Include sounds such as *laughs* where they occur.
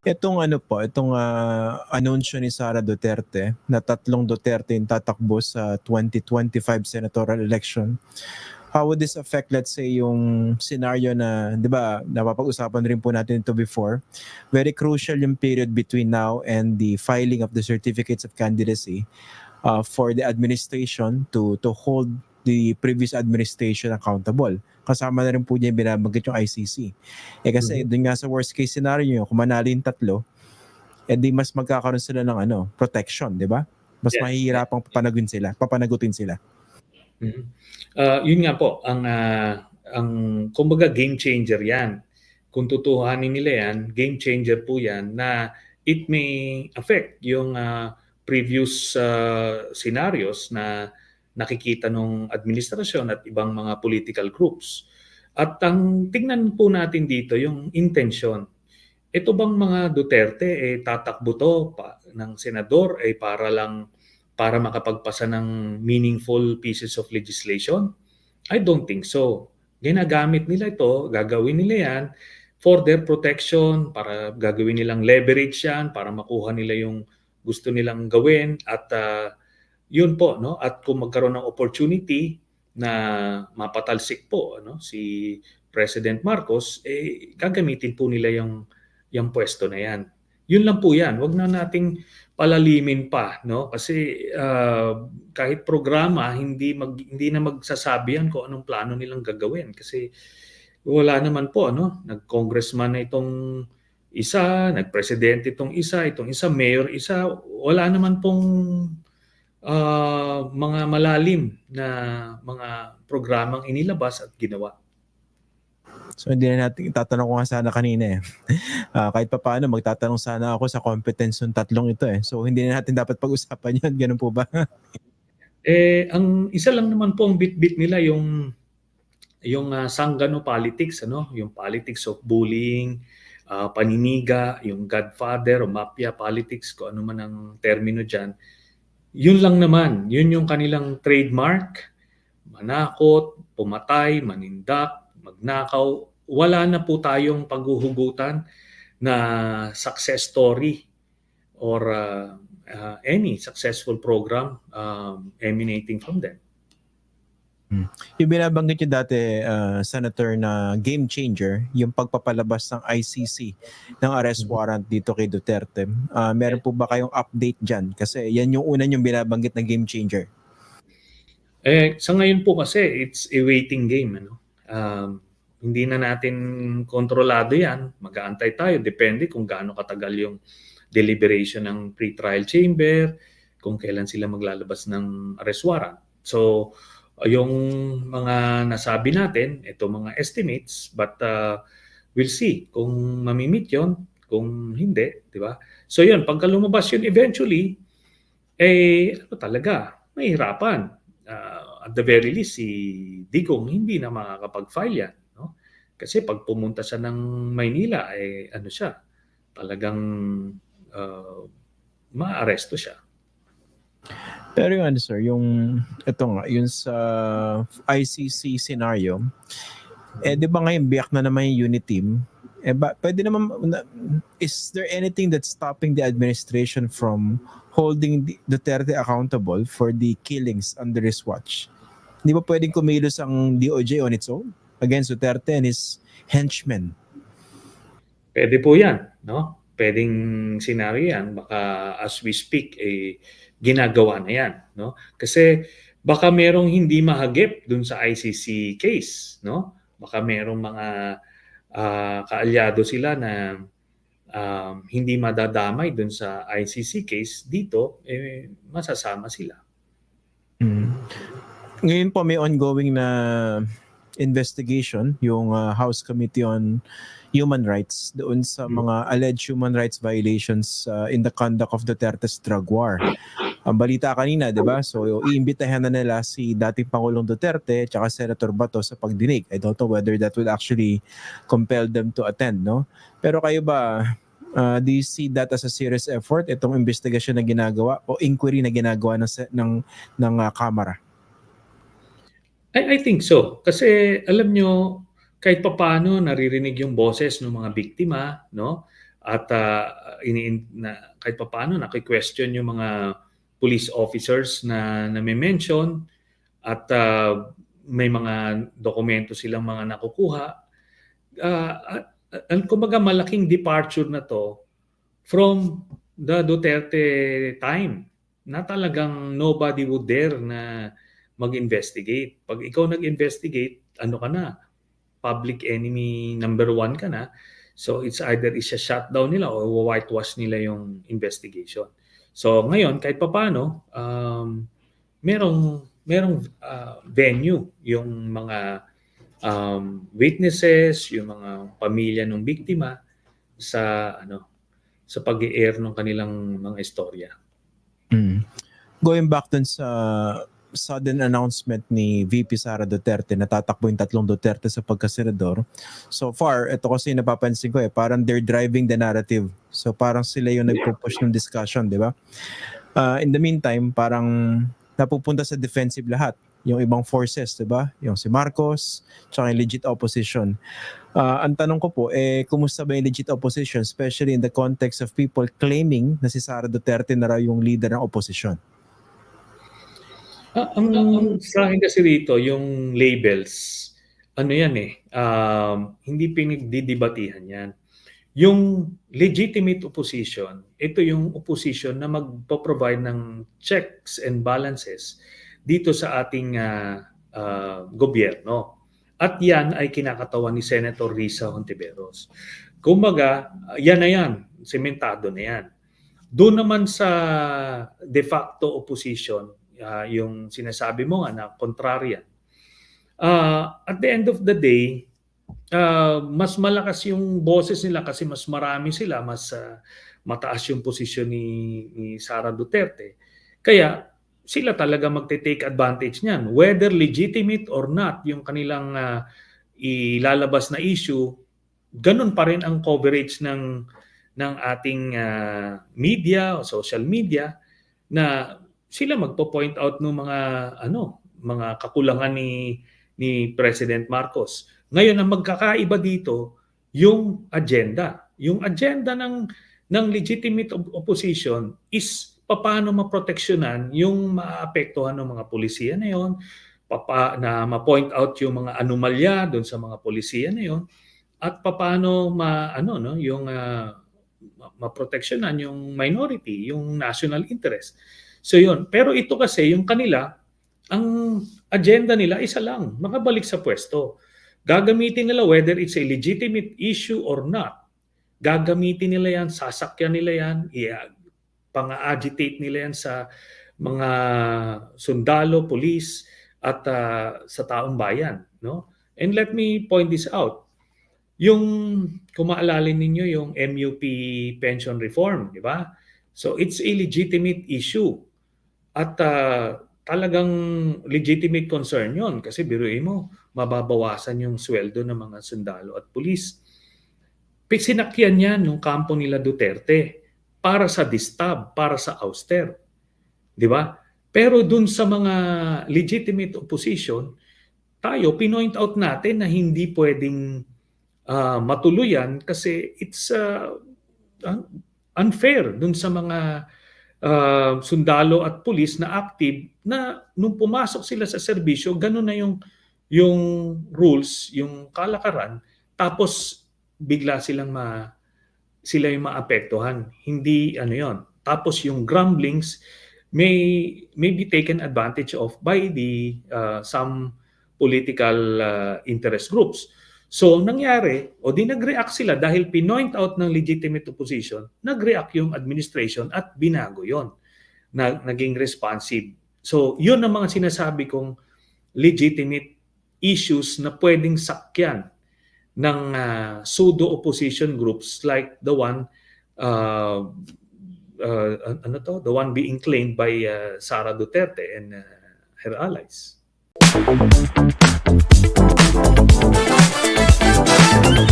Itong ano po, itong ah, anunsyo ni Sara Duterte na tatlong Duterte yung tatakbo sa 2025 senatorial election. How would this affect, let's say, yung scenario na, di ba, napapag-usapan rin po natin ito before, very crucial yung period between now and the filing of the certificates of candidacy uh, for the administration to to hold the previous administration accountable. Kasama na rin po niya yung binabanggit yung ICC. Eh kasi dun nga sa worst case scenario nyo, kung manalo yung tatlo, eh di mas magkakaroon sila ng ano, protection, di ba? Mas Yes. mahihirapang papanagutin sila, papanagutin sila. Mhm. Ah, yun nga po ang ah, ang kumbaga game changer 'yan. Kung tutuhanin nila 'yan, game changer po 'yan na it may affect yung ah, previous ah, scenarios na nakikita ng administrasyon at ibang mga political groups. At ang tingnan po natin dito yung intention. Ito bang mga Duterte eh tatakbo to pa, ng senador ay para lang para makapagpasa ng meaningful pieces of legislation? I don't think so. Ginagamit nila ito, gagawin nila yan for their protection, para gagawin nilang leverage yan, para makuha nila yung gusto nilang gawin at ah, yun po no? At kung magkaroon ng opportunity na mapatalsik po ano si President Marcos eh gagamitin po nila yung yung pwesto na yan. Yun lang po yan. Huwag na nating palalimin pa no? Kasi ah, kahit programa hindi mag hindi na magsasabi yan kung anong plano nilang gagawin. Kasi wala naman po ano nag-congressman na itong isa, nag-presidente itong isa, itong isa mayor isa, wala naman pong ah, mga malalim na mga programang inilabas at ginawa. So hindi na natin, tatanong ko nga sana kanina eh. *laughs* Ah, kahit pa paano, magtatanong sana ako sa competence ng tatlong ito eh. So hindi na natin dapat pag-usapan yan, ganun po ba? *laughs* Eh ang isa lang naman po ang bit-bit nila yung yung ah, sanggano politics ano, yung politics of bullying, ah, paniniga, yung godfather o mafia politics kung ano man ang termino diyan. Yun lang naman, yun yung kanilang trademark. Manakot, pumatay, manindak, magnakaw. Wala na po tayong paghuhugutan na success story or ah, uh, any successful program um, emanating from them. Yung binabanggit niyo dati, uh, Senator, na game changer, yung pagpapalabas ng ICC ng arrest Mhm. warrant dito kay Duterte. Ah, meron po ba kayong update dyan? Kasi yan yung una yung binabanggit na game changer. Eh, sa ngayon po kasi, it's a waiting game. Ano? Um, hindi na natin kontrolado yan. Mag-aantay tayo. Depende kung gaano katagal yung deliberation ng pre-trial chamber, kung kailan sila maglalabas ng arrest warrant. So, yung mga nasabi natin, ito mga estimates, but uh, we'll see kung mamimit yon kung hindi, di ba? So yun, pagka lumabas yun eventually, eh, ano talaga, mahirapan. Uh, at the very least, si Digong hindi na makakapag-file yan. No? Kasi pag pumunta siya ng Maynila, eh, ano siya, talagang uh, maaresto siya. Pero yung sir, yung ito nga, yung sa ICC scenario, eh di ba ngayon biyak na naman yung unit team? Eh ba, pwede naman, na- is there anything that's stopping the administration from holding Duterte accountable for the killings under his watch? Hindi ba pwedeng kumilos ang DOJ on its own against Duterte and his henchmen? Pwede po yan, no? Pwedeng scenario yan. Baka as we speak, eh, ginagawa na yan, no? Kasi baka merong hindi mahagip dun sa ICC case, no? Baka merong mga ah, kaalyado sila na um, hindi madadamay dun sa ICC case dito, eh, masasama sila. Mm. Ngayon po may ongoing na investigation yung uh, House Committee on Human Rights doon sa Mm. mga alleged human rights violations uh, in the conduct of Duterte's drug war. Ang balita kanina, 'di ba? So iimbitahan na nila si dating Pangulong Duterte at Senator Bato sa pagdinig. I don't know whether that will actually compel them to attend, no? Pero kayo ba uh, do you see that as a serious effort itong investigasyon na ginagawa o inquiry na ginagawa ng ng ng uh, Kamara? I, I think so. Kasi alam nyo, kahit papaano naririnig yung boses ng mga biktima, no? at ah, ini na kahit papaano naki-question yung mga police officers na nami-mention at ah, may mga dokumento silang mga nakukuha. Ah, at, at kumbaga malaking departure na to from the Duterte time na talagang nobody would dare na mag-investigate. Pag ikaw nag-investigate, ano ka na? Public enemy number one ka na. So it's either isa-shutdown nila o whitewash nila yung investigation. So ngayon, kahit papano, um, merong, merong uh, venue yung mga um, witnesses, yung mga pamilya ng biktima sa ano sa pag-air ng kanilang mga istorya. Mm. Going back dun sa sudden announcement ni VP Sara Duterte na tatakbo yung tatlong Duterte sa pagkasenador. So far, ito kasi napapansin ko eh, parang they're driving the narrative. So parang sila yung nagpo-push ng discussion, di ba? Uh, in the meantime, parang napupunta sa defensive lahat. Yung ibang forces, di ba? Yung si Marcos, tsaka yung legit opposition. Uh, ang tanong ko po, eh, kumusta ba yung legit opposition, especially in the context of people claiming na si Sara Duterte na raw yung leader ng opposition? Ah, ang, sa akin kasi rito, yung labels, ano yan eh, um, hindi pinagdidibatihan yan. Yung legitimate opposition, ito yung opposition na magpo-provide ng checks and balances dito sa ating uh, uh, gobyerno. At yan ay kinakatawan ni Senator Risa Hontiveros. Kumbaga, yan na yan, sementado na yan. Doon naman sa de facto opposition, uh, yung sinasabi mo nga na kontrarya. Uh, at the end of the day, uh, mas malakas yung boses nila kasi mas marami sila, mas uh, mataas yung posisyon ni, ni Sara Duterte. Kaya sila talaga magte-take advantage niyan. Whether legitimate or not yung kanilang uh, ilalabas na issue, ganun pa rin ang coverage ng ng ating uh, media o social media na sila magpo-point out ng mga ano, mga kakulangan ni ni President Marcos. Ngayon ang magkakaiba dito yung agenda. Yung agenda ng ng legitimate opposition is paano maproteksyonan yung maapektuhan ng mga polisiya na yon, papa, na ma-point out yung mga anomalya doon sa mga polisiya na yon, at paano ma ano no yung uh, maproteksyonan yung minority, yung national interest. So yun. Pero ito kasi, yung kanila, ang agenda nila isa lang, makabalik sa pwesto. Gagamitin nila whether it's a legitimate issue or not. Gagamitin nila yan, sasakyan nila yan, yeah, pang-agitate nila yan sa mga sundalo, police, at uh, sa taong bayan. No? And let me point this out. Yung, kung maalala ninyo, yung MUP pension reform, di ba? So it's a legitimate issue. At uh, talagang legitimate concern yon kasi biruin mo, mababawasan yung sweldo ng mga sundalo at pulis. Sinakyan yan ng kampo nila Duterte para sa distab, para sa auster. Di ba? Pero dun sa mga legitimate opposition, tayo, pinoint out natin na hindi pwedeng uh, matuluyan kasi it's uh, unfair dun sa mga uh, sundalo at pulis na active na nung pumasok sila sa serbisyo, ganun na yung yung rules, yung kalakaran, tapos bigla silang ma sila yung maapektuhan. Hindi ano yon. Tapos yung grumblings may may be taken advantage of by the uh, some political uh, interest groups. So, nangyari, o di nag-react sila dahil pinoint out ng legitimate opposition, nag-react yung administration at binago yon na naging responsive. So, yun ang mga sinasabi kong legitimate issues na pwedeng sakyan ng uh, pseudo-opposition groups like the one uh, uh, ano to, the one being claimed by uh, Sara Duterte and uh, her allies. Thank